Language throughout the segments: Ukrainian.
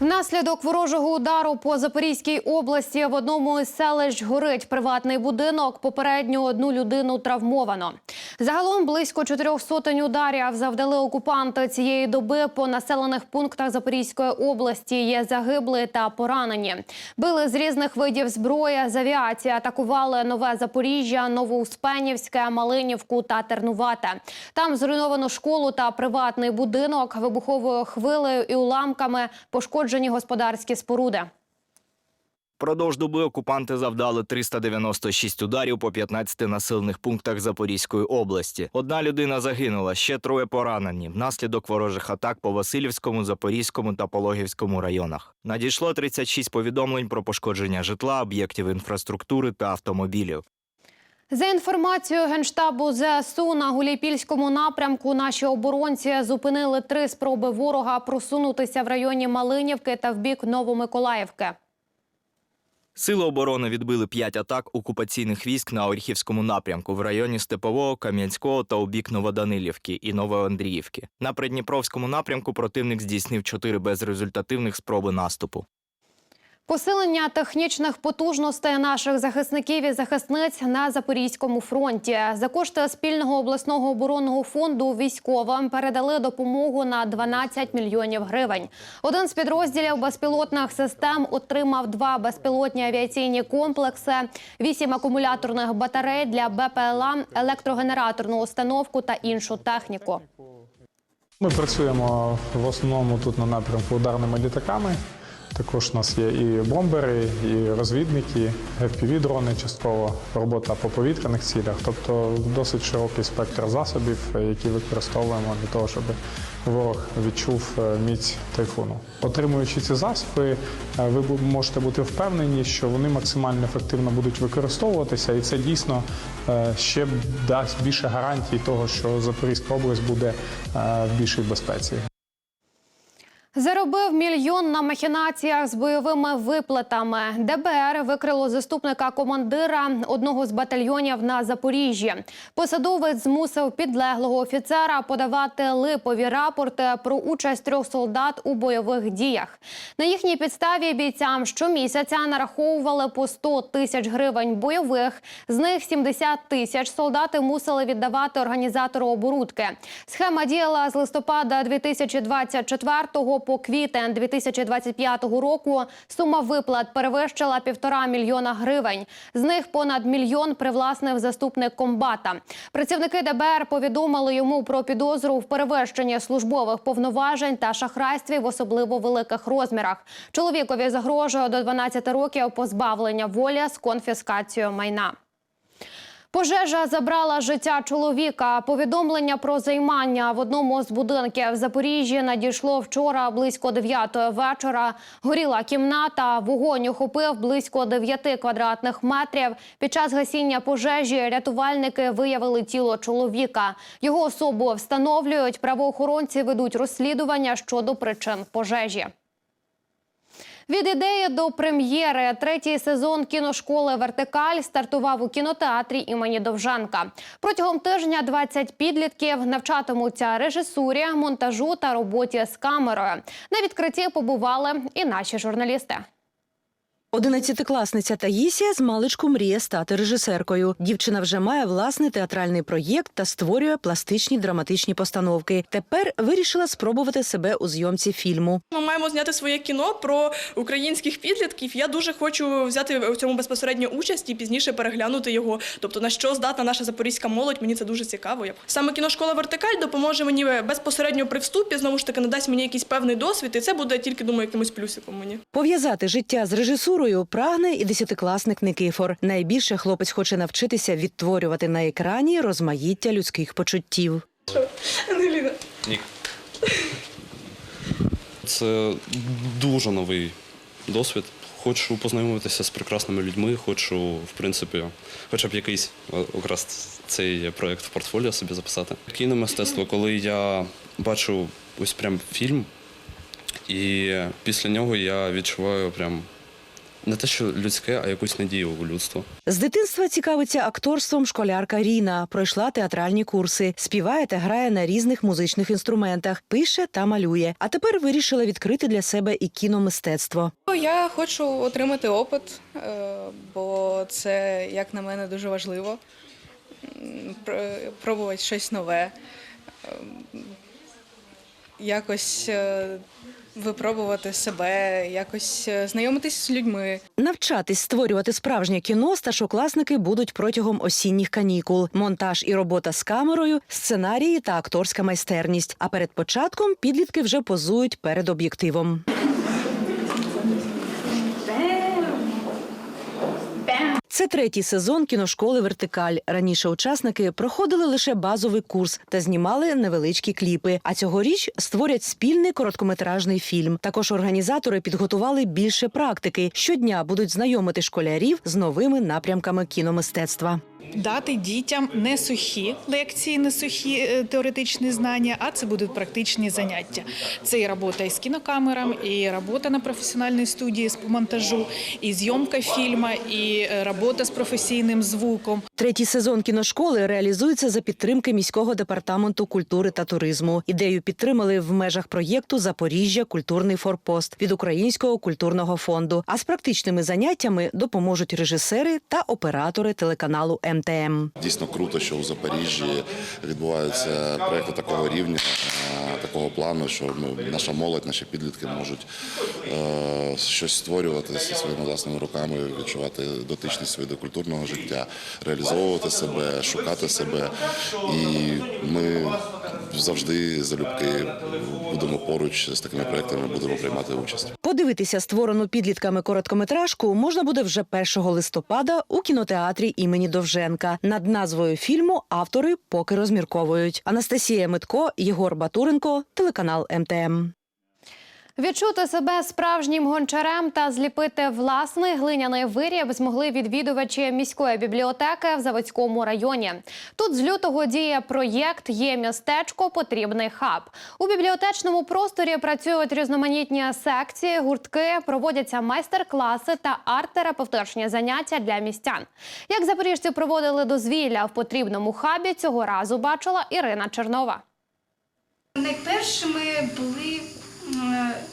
Внаслідок ворожого удару по Запорізькій області в одному із селищ горить приватний будинок. Попередньо одну людину травмовано. Загалом близько чотирьох сотень ударів завдали окупанти цієї доби по населених пунктах Запорізької області. Є загиблі та поранені. Били з різних видів зброї. З авіації атакували нове Запоріжжя, Новоуспенівське, Малинівку та Тернувате. Там зруйновано школу та приватний будинок. Вибуховою хвилею і уламками пошкоджені господарські споруди. Продовж доби окупанти завдали 396 ударів по 15 населених пунктах Запорізької області. Одна людина загинула, ще троє поранені внаслідок ворожих атак по Васильівському, Запорізькому та Пологівському районах. Надійшло 36 повідомлень про пошкодження житла, об'єктів інфраструктури та автомобілів. За інформацією генштабу ЗСУ на Гуляйпільському напрямку наші оборонці зупинили три спроби ворога просунутися в районі Малинівки та в бік Новомиколаївки. Сили оборони відбили п'ять атак окупаційних військ на Оріхівському напрямку в районі Степового, Кам'янського та у бік Новоданилівки і Новоандріївки. На Придніпровському напрямку противник здійснив чотири безрезультативних спроби наступу. Посилення технічних потужностей наших захисників і захисниць на Запорізькому фронті за кошти спільного обласного оборонного фонду військовим передали допомогу на 12 мільйонів гривень. Один з підрозділів безпілотних систем отримав два безпілотні авіаційні комплекси, вісім акумуляторних батарей для БПЛА, електрогенераторну установку та іншу техніку. Ми працюємо в основному тут на напрямку ударними літаками. Також у нас є і бомбери, і розвідники, FPV-дрони частково, робота по повітряних цілях, тобто досить широкий спектр засобів, які використовуємо для того, щоб ворог відчув е, міць тайфуну. Отримуючи ці засоби, е, ви можете бути впевнені, що вони максимально ефективно будуть використовуватися, і це дійсно е, ще дасть більше гарантій того, що Запорізька область буде е, в більшій безпеці. Заробив мільйон на махінаціях з бойовими виплатами. ДБР викрило заступника командира одного з батальйонів на Запоріжжі. Посадовець змусив підлеглого офіцера подавати липові рапорти про участь трьох солдат у бойових діях. На їхній підставі бійцям щомісяця нараховували по 100 тисяч гривень бойових. З них 70 тисяч солдати мусили віддавати організатору оборудки. Схема діяла з листопада 2024 по квітень 2025 року. Сума виплат перевищила півтора мільйона гривень. З них понад мільйон привласнив заступник комбата. Працівники ДБР повідомили йому про підозру в перевищенні службових повноважень та шахрайстві в особливо великих розмірах. Чоловікові загрожує до 12 років позбавлення волі з конфіскацією майна. Пожежа забрала життя чоловіка. Повідомлення про займання в одному з будинків в Запоріжжі надійшло вчора близько 9 вечора. Горіла кімната. Вогонь охопив близько 9 квадратних метрів. Під час гасіння пожежі рятувальники виявили тіло чоловіка. Його особу встановлюють. Правоохоронці ведуть розслідування щодо причин пожежі. Від ідеї до прем'єри третій сезон кіношколи Вертикаль стартував у кінотеатрі імені Довжанка. Протягом тижня 20 підлітків навчатимуться режисурі, монтажу та роботі з камерою. На відкритті побували і наші журналісти. Одинадцятикласниця Таїсія з маличку мріє стати режисеркою. Дівчина вже має власний театральний проєкт та створює пластичні драматичні постановки. Тепер вирішила спробувати себе у зйомці фільму. Ми маємо зняти своє кіно про українських підлітків. Я дуже хочу взяти в цьому безпосередньо участь і пізніше переглянути його. Тобто на що здатна наша запорізька молодь. Мені це дуже цікаво. Саме кіношкола Вертикаль допоможе мені безпосередньо при вступі. Знову ж таки, надасть мені якийсь певний досвід, і це буде тільки думаю, якимось плюсиком мені. Пов'язати життя з режисурою прагне і десятикласник Никифор. Найбільше хлопець хоче навчитися відтворювати на екрані розмаїття людських почуттів. Ангеліна. Нік. Це дуже новий досвід. Хочу познайомитися з прекрасними людьми, хочу, в принципі, хоча б якийсь е, якраз цей проєкт в портфоліо собі записати. Кіномистецтво, коли я бачу ось прям фільм, і після нього я відчуваю прям не те, що людське, а якусь надію у людство. З дитинства цікавиться акторством школярка Ріна. Пройшла театральні курси, співає та грає на різних музичних інструментах, пише та малює. А тепер вирішила відкрити для себе і кіномистецтво. Я хочу отримати опит, е, бо це, як на мене, дуже важливо. Пр- Пробувати щось нове, ем, якось е, випробувати себе, якось е, знайомитись з людьми. Навчатись створювати справжнє кіно старшокласники будуть протягом осінніх канікул. Монтаж і робота з камерою, сценарії та акторська майстерність. А перед початком підлітки вже позують перед об'єктивом. Це третій сезон кіношколи Вертикаль. Раніше учасники проходили лише базовий курс та знімали невеличкі кліпи. А цьогоріч створять спільний короткометражний фільм. Також організатори підготували більше практики. Щодня будуть знайомити школярів з новими напрямками кіномистецтва. Дати дітям не сухі лекції, не сухі е, теоретичні знання, а це будуть практичні заняття. Це і робота із кінокамерами, і робота на професіональній студії з монтажу, і зйомка фільму, і е, робота з професійним звуком. Третій сезон кіношколи реалізується за підтримки міського департаменту культури та туризму. Ідею підтримали в межах проєкту Запоріжжя культурний форпост від Українського культурного фонду. А з практичними заняттями допоможуть режисери та оператори телеканалу МТМ. Дійсно круто, що у Запоріжжі відбуваються проекти такого рівня, такого плану, що ну, наша молодь, наші підлітки можуть е, щось створювати зі своїми власними руками, відчувати дотичність до культурного життя, реалізовувати себе, шукати себе. І ми завжди залюбки будемо поруч з такими проектами, будемо приймати участь. Подивитися створену підлітками короткометражку можна буде вже 1 листопада у кінотеатрі імені Довженка. Над назвою фільму автори поки розмірковують. Анастасія Митко, Єгор Батуренко, телеканал МТМ. Відчути себе справжнім гончарем та зліпити власний глиняний виріб змогли відвідувачі міської бібліотеки в Заводському районі. Тут з лютого діє проєкт Є містечко, потрібний хаб. У бібліотечному просторі працюють різноманітні секції, гуртки, проводяться майстер-класи та арт-терапевтичні заняття для містян. Як запоріжці проводили дозвілля в потрібному хабі, цього разу бачила Ірина Чернова. Найпершими були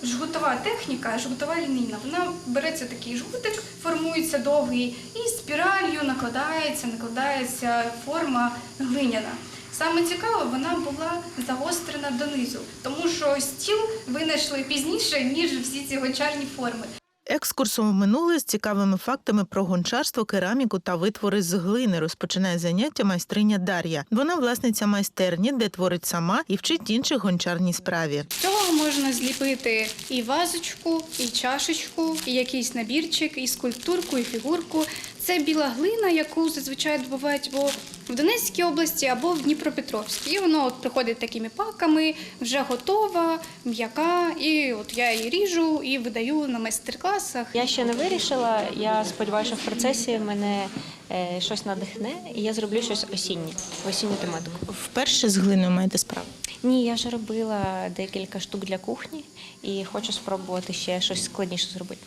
жгутова техніка, жгутова лінійна. Вона береться такий жгутик, формується довгий, і спіралью накладається, накладається форма глиняна. Саме цікаво, вона була загострена донизу, тому що стіл винайшли пізніше, ніж всі ці гончарні форми. Екскурс у минуле з цікавими фактами про гончарство, кераміку та витвори з глини розпочинає заняття майстриня Дар'я. Вона власниця майстерні, де творить сама і вчить інших гончарній справі. З цього можна зліпити і вазочку, і чашечку, і якийсь набірчик, і скульптурку, і фігурку. Це біла глина, яку зазвичай добувають або в Донецькій області, або в Дніпропетровській. І воно от приходить такими паками, вже готова, м'яка. І от я її ріжу і видаю на майстер-класах. Я ще не вирішила. Я сподіваюся, що в процесі мене е, щось надихне, і я зроблю щось осіннє, осінню тематику. Вперше з глиною маєте справу. Ні, я вже робила декілька штук для кухні і хочу спробувати ще щось складніше зробити.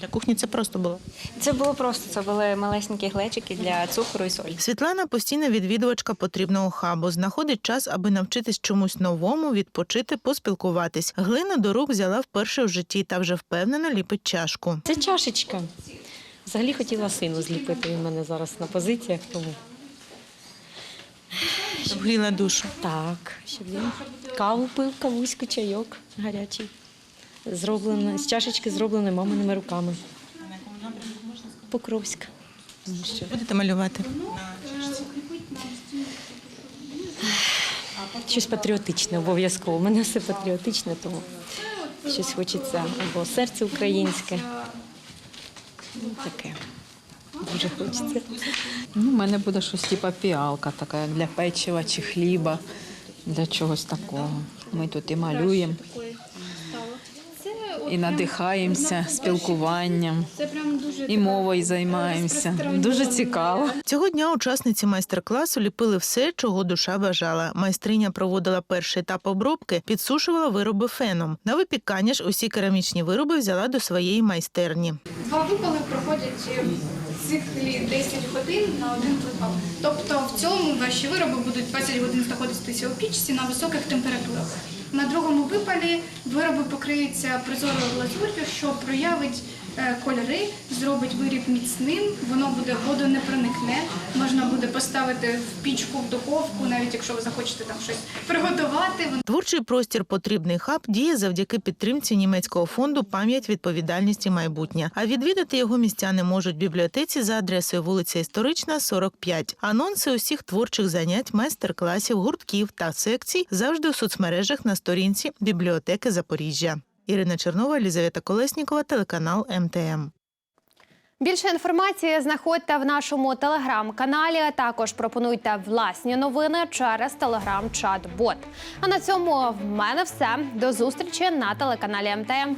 Для кухні це просто було. Це було просто, це були малесенькі глечики для цукру і солі. Світлана постійна відвідувачка потрібного хабу. Знаходить час, аби навчитись чомусь новому, відпочити, поспілкуватись. Глину до рук взяла вперше в житті та вже впевнено ліпить чашку. Це чашечка. Взагалі хотіла сину зліпити. Він у мене зараз на позиціях, тому Вгріла душу. так, щоб він каву пив, кавуську, чайок гарячий. Зроблено, з чашечки зробленої маминими руками. Покровська. Що Будете малювати. Щось патріотичне обов'язково. У мене все патріотичне, тому щось хочеться або серце українське. Ну, таке. Дуже хочеться. Ну, у мене буде щось типу піалка така для печива чи хліба, для чогось такого. Ми тут і малюємо. І надихаємося спілкуванням, Це прям дуже і мовою займаємося. Дуже цікаво. Цього дня учасниці майстер-класу ліпили все, чого душа бажала. Майстриня проводила перший етап обробки, підсушувала вироби феном. На випікання ж усі керамічні вироби взяла до своєї майстерні. Два випали проходять в циклі 10 годин на один випал. Тобто в цьому ваші вироби будуть 20 годин знаходитися у пічці на високих температурах. На другому випалі вироби покриються прозорою глазур'ю, що проявить кольори, зробить виріб міцним, воно буде водонепроникне, можна буде поставити в пічку, в духовку, навіть якщо ви захочете там щось приготувати. Творчий простір Потрібний хаб діє завдяки підтримці німецького фонду Пам'ять, відповідальність і майбутнє. А відвідати його містяни можуть в бібліотеці за адресою вулиця Історична, 45. Анонси усіх творчих занять, майстер-класів, гуртків та секцій завжди у соцмережах на сторінці бібліотеки Запоріжжя. Ірина Чернова, Елізавета Колеснікова, телеканал МТМ. Більше інформації знаходьте в нашому телеграм-каналі. Також пропонуйте власні новини через телеграм-чат-бот. А на цьому в мене все. До зустрічі на телеканалі МТМ.